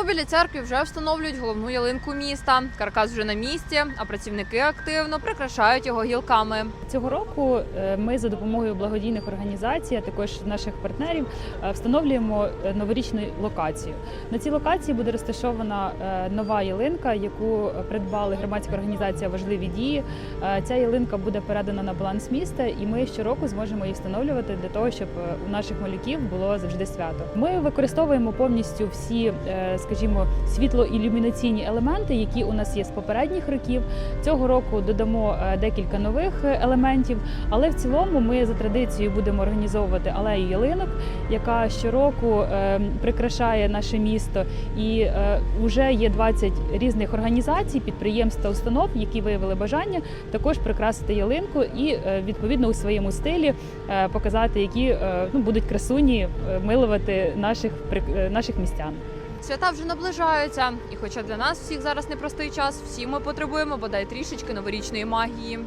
У білій церкві вже встановлюють головну ялинку міста. Каркас вже на місці, а працівники активно прикрашають його гілками. Цього року е, ми за допомогою благодійних організацій, а також наших партнерів, е, встановлюємо е, новорічну локацію. На цій локації буде розташована нова ялинка, яку придбали громадська організація Важливі дії. Ця ялинка буде передана на баланс міста, і ми щороку зможемо її встановлювати для того, щоб у наших малюків було завжди свято. Ми використовуємо повністю всі, скажімо, світлоілюмінаційні елементи, які у нас є з попередніх років. Цього року додамо е, декілька нових е, елементів, але в цілому ми за традицією будемо організовувати алею ялинок, яка щороку е, прикрашає наше місто. І вже є 20 різних організацій, підприємств та установ, які виявили бажання також прикрасити ялинку і відповідно у своєму стилі показати, які ну, будуть красуні милувати наших наших містян. Свята вже наближаються, і хоча для нас всіх зараз непростий час, всі ми потребуємо бодай трішечки новорічної магії.